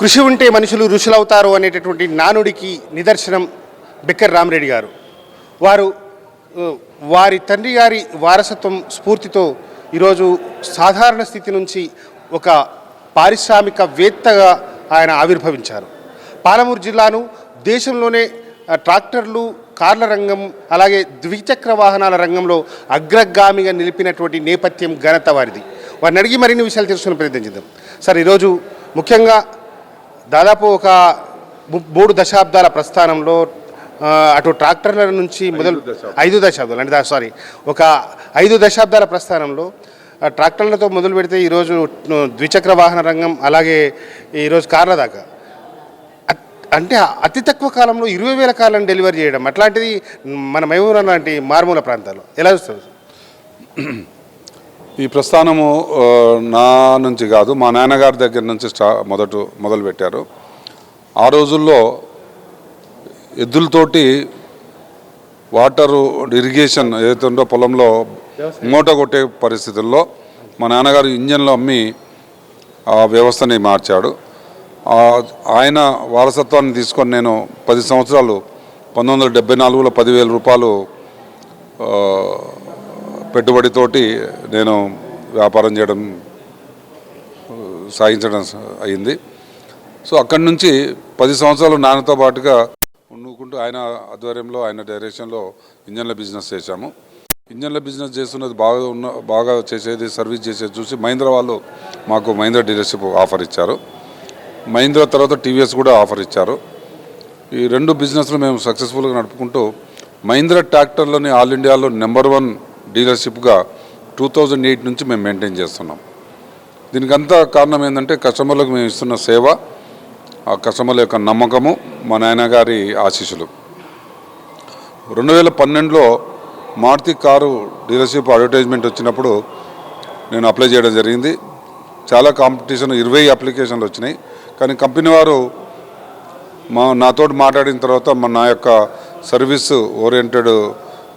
కృషి ఉంటే మనుషులు ఋషులవుతారు అనేటటువంటి నానుడికి నిదర్శనం బెక్కర్ రామరెడ్డి గారు. వారు వారి తండ్రి గారి వారసత్వం స్ఫూర్తితో ఈరోజు సాధారణ స్థితి నుంచి ఒక పారిశ్రామికవేత్తగా ఆయన ఆవిర్భవించారు. పాలమూరు జిల్లాను దేశంలోనే ట్రాక్టర్లు కార్ల రంగం అలాగే ద్విచక్ర వాహనాల రంగంలో అగ్రగామిగా నిలిపినటువంటి నేపథ్యం ఘనత వారిది. వారిని అడిగి మరిన్ని విషయాలు తెలుసుకునే ప్రయత్నం చేద్దాం. సార్ ఈరోజు ముఖ్యంగా దాదాపు ఒక మూడు దశాబ్దాల ప్రస్థానంలో అటు ట్రాక్టర్ల నుంచి మొదలు ఐదు దశాబ్దాలు అంటే సారీ. ఒక ఐదు దశాబ్దాల ప్రస్థానంలో ఆ, ట్రాక్టర్లతో మొదలు పెడితే ఈరోజు ద్విచక్ర వాహన రంగం అలాగే ఈరోజు కార్ల దాకా. అట్- అతి తక్కువ కాలంలో ఇరవై వేల కార్లను డెలివరీ చేయడం అట్లాంటిది మన మహబూబ్ లాంటి మారుమూల ప్రాంతాల్లో. ఎలా చూస్తారు? ఈ ప్రస్థానము నా నుంచి కాదు మా నాన్నగారి దగ్గర నుంచి స్టా మొదట మొదలు పెట్టారు ఆ రోజుల్లో ఎద్దులతోటి వాటరు ఇరిగేషన్ ఏదైతే ఉందో పొలంలో మూట కొట్టే పరిస్థితుల్లో మా నాన్నగారు ఇంజన్లో అమ్మి ఆ వ్యవస్థని మార్చాడు. ఆయన వారసత్వాన్ని తీసుకొని నేను పది సంవత్సరాలు పంతొమ్మిది వందల డెబ్బై నాలుగులో పదివేల రూపాయలు పెట్టుబడితోటి నేను వ్యాపారం చేయడం సాగించడం అయింది. సో అక్కడి నుంచి పది సంవత్సరాలు నాన్నతో పాటుగా ఉండుకుంటూ ఆయన ఆధ్వర్యంలో ఆయన డైరెక్షన్లో ఇంజన్ల బిజినెస్ చేశాము. ఇంజన్ల బిజినెస్ చేస్తున్నది బాగా ఉన్న బాగా చేసేది సర్వీస్ చేసేది చూసి మహీంద్రా వాళ్ళు మాకు మహీంద్రా డీలర్షిప్ ఆఫర్ ఇచ్చారు. మహీంద్రా తర్వాత టీవీఎస్ కూడా ఆఫర్ ఇచ్చారు. ఈ రెండు బిజినెస్లు మేము సక్సెస్ఫుల్గా నడుపుకుంటూ మహీంద్రా ట్రాక్టర్లని ఆల్ ఇండియాలో నెంబర్ వన్ డీలర్షిప్గా టూ థౌజండ్ ఎయిట్ నుంచి మేము మెయింటైన్ చేస్తున్నాం. దీనికంతా కారణం ఏంటంటే కస్టమర్లకు మేము ఇస్తున్న సేవ ఆ కస్టమర్ల యొక్క నమ్మకము మా నాన్నగారి ఆశీస్సులు. రెండు వేల పన్నెండులో మారుతి కారు డీలర్షిప్ అడ్వర్టైజ్మెంట్ వచ్చినప్పుడు నేను అప్లై చేయడం జరిగింది. చాలా కాంపిటీషన్ ఇరవై అప్లికేషన్లు వచ్చినాయి. కానీ కంపెనీ వారు మా నాతోటి మాట్లాడిన తర్వాత మా నా యొక్క సర్వీస్ ఓరియంటెడ్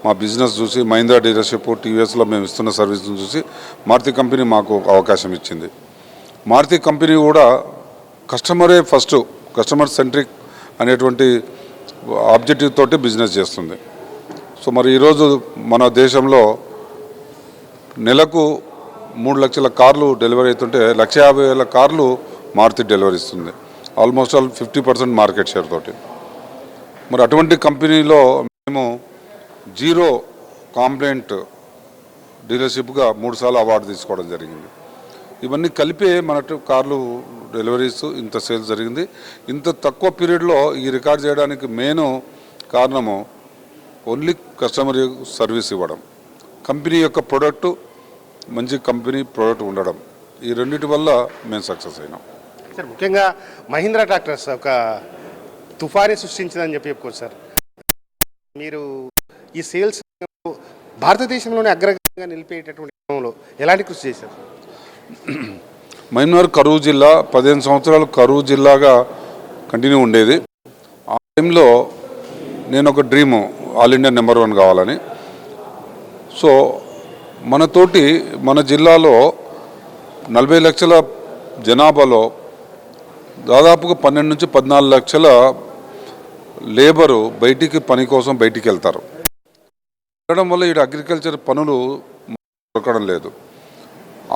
మా బిజినెస్ చూసి మహీంద్రా డీలర్షిప్ టీవీఎస్లో మేము ఇస్తున్న సర్వీస్ని చూసి మారుతి కంపెనీ మాకు అవకాశం ఇచ్చింది. మారుతి కంపెనీ కూడా కస్టమరే ఫస్ట్ కస్టమర్ సెంట్రిక్ అనేటువంటి ఆబ్జెక్టివ్ తోటి బిజినెస్ చేస్తుంది. సో మరి ఈరోజు మన దేశంలో నెలకు మూడు లక్షల కార్లు డెలివరీ అవుతుంటే లక్ష యాభై వేల కార్లు మారుతి డెలివరీ ఇస్తుంది. Almost all fifty percent market share తోటి. మరి అటువంటి కంపెనీలో మేము జీరో కాంప్లైంట్ డీలర్షిప్గా మూడుసార్లు అవార్డు తీసుకోవడం జరిగింది. ఇవన్నీ కలిపే మన కార్లు డెలివరీస్ ఇంత సేల్స్ జరిగింది. ఇంత తక్కువ పీరియడ్లో ఈ రికార్డ్ చేయడానికి మెయిన్ కారణము ఓన్లీ కస్టమర్ సర్వీస్ ఇవ్వడం. కంపెనీ యొక్క ప్రోడక్ట్ మంచి కంపెనీ ప్రోడక్ట్ ఉండడం. ఈ రెండింటి వల్ల మేము సక్సెస్ అయినాం. సార్ ముఖ్యంగా మహీంద్రా ట్రాక్టర్స్ ఒక తుఫాని సృష్టించిందని చెప్పి చెప్పుకోవచ్చు సార్. మీరు ఈ సేల్స్ భారతదేశంలోనే అగ్రగంగా నిలిపేటటువంటి క్రమంలో ఎలాంటి కృషి చేశారు? మైన్మార్ కరువు జిల్లా పదిహేను సంవత్సరాలు కరువు జిల్లాగా కంటిన్యూ ఉండేది. ఆ టైంలో నేను ఒక dream all India number one కావాలని. సో మనతోటి మన జిల్లాలో నలభై లక్షల జనాభాలో దాదాపుగా పన్నెండు నుంచి పద్నాలుగు లక్షల లేబరు బయటికి పని కోసం బయటికి వెళ్తారు. ఉండడం వల్ల ఇక్కడ అగ్రికల్చర్ పనులు దొరకడం లేదు.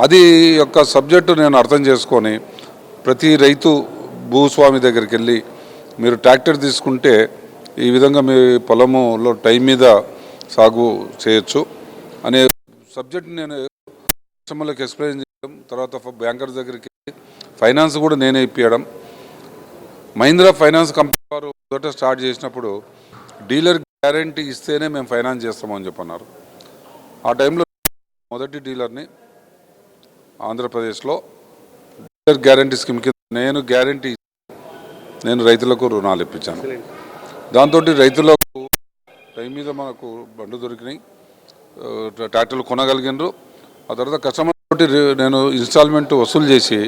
అది యొక్క సబ్జెక్టు నేను అర్థం చేసుకొని ప్రతి రైతు భూస్వామి దగ్గరికి వెళ్ళి మీరు ట్రాక్టర్ తీసుకుంటే ఈ విధంగా మీ పొలములో టైం మీద సాగు చేయొచ్చు అనే సబ్జెక్ట్ నేను కస్టమర్లకు ఎక్స్ప్లెయిన్ చేయడం తర్వాత బ్యాంకర్ దగ్గరికి ఫైనాన్స్ కూడా నేనే ఇప్పించడం మహీంద్రా ఫైనాన్స్ కంపెనీ వారు మొదట స్టార్ట్ చేసినప్పుడు డీలర్ గ్యారంటీ ఇస్తేనే మేము ఫైనాన్స్ చేస్తామని చెప్పన్నారు. ఆ టైంలో మొదటి డీలర్ని ఆంధ్రప్రదేశ్లో డీలర్ గ్యారంటీ స్కీమ్ కింద నేను గ్యారంటీ నేను రైతులకు రుణాలు ఇప్పించాను. దాంతో రైతులకు టైం మీద మనకు బండ్లు దొరికినాయి. ట్రాక్టర్లు కొనగలిగినారు. ఆ తర్వాత కస్టమర్ తోటి నేను ఇన్స్టాల్మెంట్ వసూలు చేసి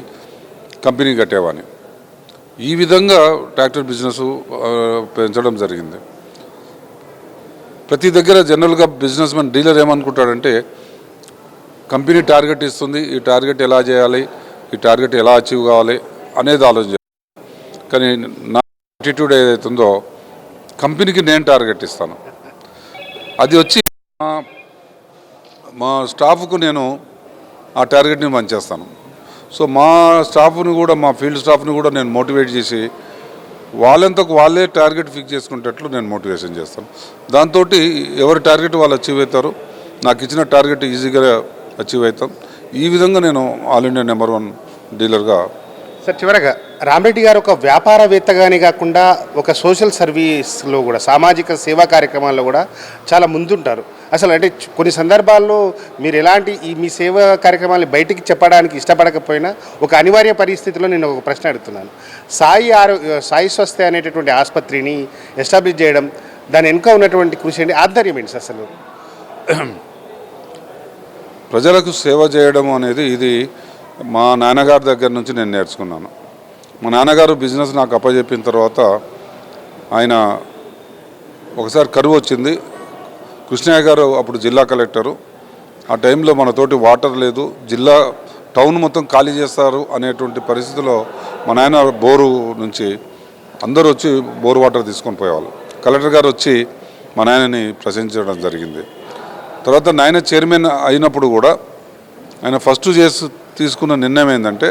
కంపెనీ కట్టేవాడిని ఈ విధంగా ట్రాక్టర్ బిజినెస్ పెంచడం జరిగింది. ప్రతి దగ్గర జనరల్గా బిజినెస్ మెన్ డీలర్ ఏమనుకుంటాడంటే కంపెనీ టార్గెట్ ఇస్తుంది ఈ టార్గెట్ ఎలా చేయాలి ఈ టార్గెట్ ఎలా అచీవ్ కావాలి అనేది ఆలోచన కానీ నా యాటిట్యూడ్ ఏదైతుందో కంపెనీకి నేను టార్గెట్ ఇస్తాను. అది వచ్చి మా- మా స్టాఫ్కు నేను ఆ టార్గెట్ని పనిచేస్తాను సో మా స్టాఫ్ని కూడా మా ఫీల్డ్ స్టాఫ్ని కూడా నేను మోటివేట్ చేసి వాళ్ళంతకు వాళ్ళే టార్గెట్ ఫిక్స్ చేసుకునేటట్లు నేను మోటివేషన్ చేస్తాను. దాంతో ఎవరి టార్గెట్ వాళ్ళు అచీవ్ అవుతారు నాకు ఇచ్చిన టార్గెట్ ఈజీగా అచీవ్ అవుతాం. ఈ విధంగా నేను ఆల్ ఇండియా నెంబర్ వన్ డీలర్గా సార్ చివరగా రామరెడ్డి గారు ఒక వ్యాపారవేత్తగానే కాకుండా ఒక సోషల్ సర్వీస్లో కూడా సామాజిక సేవా కార్యక్రమాల్లో కూడా చాలా ముందుంటారు. అసలు అంటే కొన్ని సందర్భాల్లో మీరు ఎలాంటి ఈ మీ సేవా కార్యక్రమాన్ని బయటికి చెప్పడానికి ఇష్టపడకపోయినా ఒక అనివార్య పరిస్థితిలో నేను ఒక ప్రశ్న అడుగుతున్నాను. సాయి ఆరో సాయి స్వస్థ అనేటటువంటి ఆసుపత్రిని ఎస్టాబ్లిష్ చేయడం దాని వెనుక ఉన్నటువంటి కృషి ఏంటి ఆధ్వర్యం ఏంటి అసలు? ప్రజలకు సేవ చేయడం అనేది ఇది మా నాన్నగారి దగ్గర నుంచి నేను నేర్చుకున్నాను. మా నాన్నగారు బిజినెస్ నాకు అప్పచెప్పిన తర్వాత ఆయన ఒకసారి కరువు వచ్చింది కృష్ణయ్య గారు అప్పుడు జిల్లా కలెక్టరు. ఆ టైంలో మనతోటి వాటర్ లేదు. జిల్లా టౌన్ మొత్తం ఖాళీ చేస్తారు అనేటువంటి పరిస్థితిలో మా నాయన బోరు నుంచి అందరూ వచ్చి బోరు వాటర్ తీసుకొని పోయేవాళ్ళు. కలెక్టర్ గారు వచ్చి మా నాయనని ప్రశంసించడం జరిగింది. తర్వాత నాయన చైర్మన్ అయినప్పుడు కూడా ఆయన ఫస్ట్ చేసి తీసుకున్న నిర్ణయం ఏంటంటే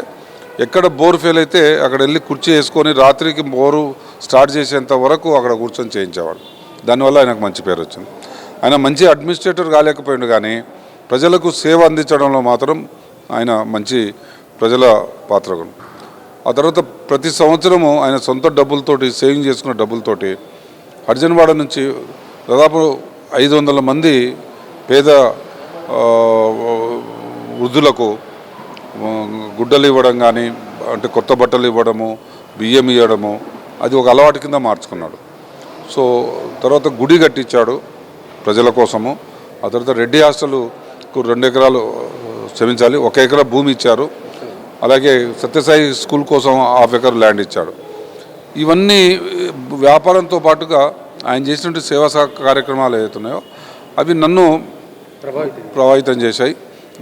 ఎక్కడ బోర్ ఫెయిల్ అయితే అక్కడ వెళ్ళి కుర్చీ వేసుకొని రాత్రికి బోరు స్టార్ట్ చేసేంత వరకు అక్కడ కూర్చొని చేయించేవాడు దానివల్ల ఆయనకు మంచి పేరు వచ్చింది. ఆయన మంచి అడ్మినిస్ట్రేటర్ కాలేకపోయాడు కానీ ప్రజలకు సేవ అందించడంలో మాత్రం ఆయన మంచి ప్రజల పాత్ర ఆ తర్వాత ప్రతి సంవత్సరము ఆయన సొంత డబ్బులతోటి సేవింగ్ చేసుకున్న డబ్బులతోటి హర్జన్వాడ నుంచి దాదాపు ఐదు వందల మంది పేద వృద్ధులకు గుడ్డలు ఇవ్వడం కానీ అంటే కొత్త బట్టలు ఇవ్వడము బియ్యం ఇవ్వడము అది ఒక అలవాటు కింద మార్చుకున్నాడు. సో తర్వాత గుడి కట్టించాడు. ప్రజల కోసము. ఆ తర్వాత రెడ్డి హాస్టల్కు రెండు ఎకరాలు క్షమించాలి ఒక ఎకరా భూమి ఇచ్చారు. అలాగే సత్యసాయి స్కూల్ కోసం హాఫ్ ఎకర్ ల్యాండ్ ఇచ్చాడు. ఇవన్నీ వ్యాపారంతో పాటుగా ఆయన చేసినటువంటి సేవా సహ కార్యక్రమాలు ఏవైతున్నాయో అవి నన్ను ప్రభావితం చేశాయి.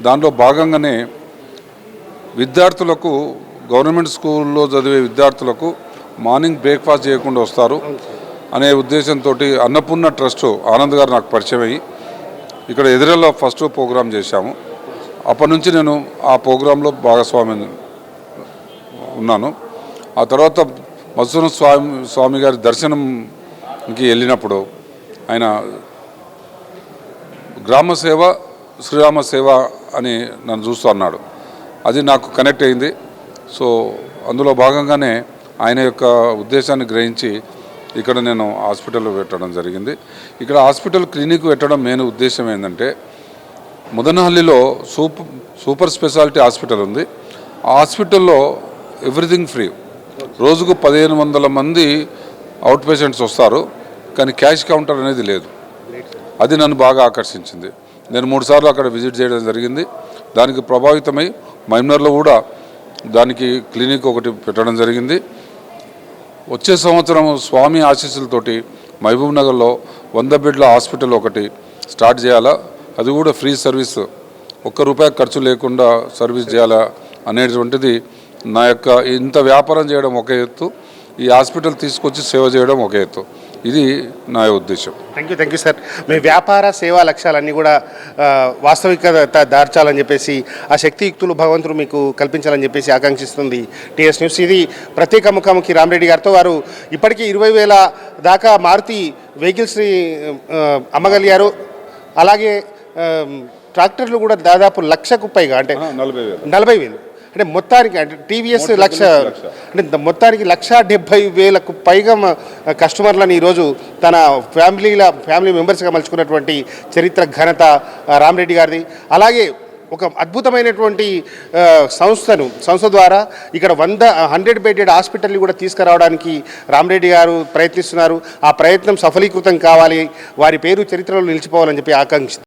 దాంట్లో భాగంగానే విద్యార్థులకు గవర్నమెంట్ స్కూల్లో చదివే విద్యార్థులకు మార్నింగ్ బ్రేక్ఫాస్ట్ చేయకుండా వస్తారు. అనే ఉద్దేశంతో అన్నపూర్ణ ట్రస్ట్ ఆనంద్ గారు నాకు పరిచయం అయ్యి ఇక్కడ ఎదురెల్లో ఫస్ట్ ప్రోగ్రాం చేశాము. అప్పటి నుంచి నేను ఆ ప్రోగ్రాంలో భాగస్వామి ఉన్నాను. ఆ తర్వాత మధుసూదన స్వామి స్వామి గారి దర్శనంకి వెళ్ళినప్పుడు ఆయన గ్రామ సేవ శ్రీరామ సేవ అని నన్ను చూస్తూ అన్నాడు. అది నాకు కనెక్ట్ అయింది. సో అందులో భాగంగానే ఆయన యొక్క ఉద్దేశాన్ని గ్రహించి ఇక్కడ నేను హాస్పిటల్ పెట్టడం జరిగింది. ఇక్కడ హాస్పిటల్ క్లినిక్ పెట్టడం మెయిన్ ఉద్దేశం ఏంటంటే ముదనహల్లిలో సూపర్ సూపర్ స్పెషాలిటీ హాస్పిటల్ ఉంది. ఆ హాస్పిటల్లో ఎవ్రీథింగ్ ఫ్రీ. రోజుకు పదిహేను వందల మంది అవుట్ పేషెంట్స్ వస్తారు కానీ క్యాష్ కౌంటర్ అనేది లేదు. అది నన్ను బాగా ఆకర్షించింది. నేను మూడుసార్లు అక్కడ విజిట్ చేయడం జరిగింది. దానికి ప్రభావితమై మైనర్లో కూడా దానికి క్లినిక్ ఒకటి పెట్టడం జరిగింది. వచ్చే సంవత్సరం స్వామి ఆశీస్సులతోటి మహబూబ్ నగర్లో వంద బెడ్ల హాస్పిటల్ ఒకటి స్టార్ట్ చేయాలా? అది కూడా ఫ్రీ సర్వీస్. ఒక్క రూపాయి ఖర్చు లేకుండా సర్వీస్ చేయాలా అనేటువంటిది నా యొక్క ఇంత వ్యాపారం చేయడం ఒక ఎత్తు. ఈ హాస్పిటల్ తీసుకొచ్చి సేవ చేయడం ఒక ఎత్తు. ఇది నా ఉద్దేశం. Thank you thank you sir మీ వ్యాపార సేవా లక్ష్యాలన్నీ కూడా వాస్తవికత దార్చాలని చెప్పేసి ఆ శక్తియుక్తులు భగవంతుడు మీకు కల్పించాలని చెప్పేసి ఆకాంక్షిస్తుంది టీఎస్ న్యూస్. ఇది ప్రత్యేక ముఖాముఖి రామరెడ్డి గారితో వారు ఇప్పటికీ ఇరవై వేల దాకా మారుతి వెహికల్స్ని అమ్మగలిగారు. అలాగే ట్రాక్టర్లు కూడా దాదాపు లక్షకు పైగా అంటే నలభై వేలు. నలభై వేలు. అంటే మొత్తానికి అంటే టీవీఎస్ లక్ష అంటే మొత్తానికి లక్ష డెబ్బై వేలకు పైగా కస్టమర్లను ఈరోజు తన ఫ్యామిలీల ఫ్యామిలీ మెంబర్స్గా మలుచుకున్నటువంటి చరిత్ర ఘనత రామరెడ్డి గారిది. అలాగే ఒక అద్భుతమైనటువంటి సంస్థను సంస్థ ద్వారా ఇక్కడ వంద హండ్రెడ్ బెడెడ్ హాస్పిటల్ని కూడా తీసుకురావడానికి రామరెడ్డి గారు ప్రయత్నిస్తున్నారు. ఆ ప్రయత్నం సఫలీకృతం కావాలి. వారి పేరు చరిత్రలో నిలిచిపోవాలని చెప్పి ఆకాంక్ష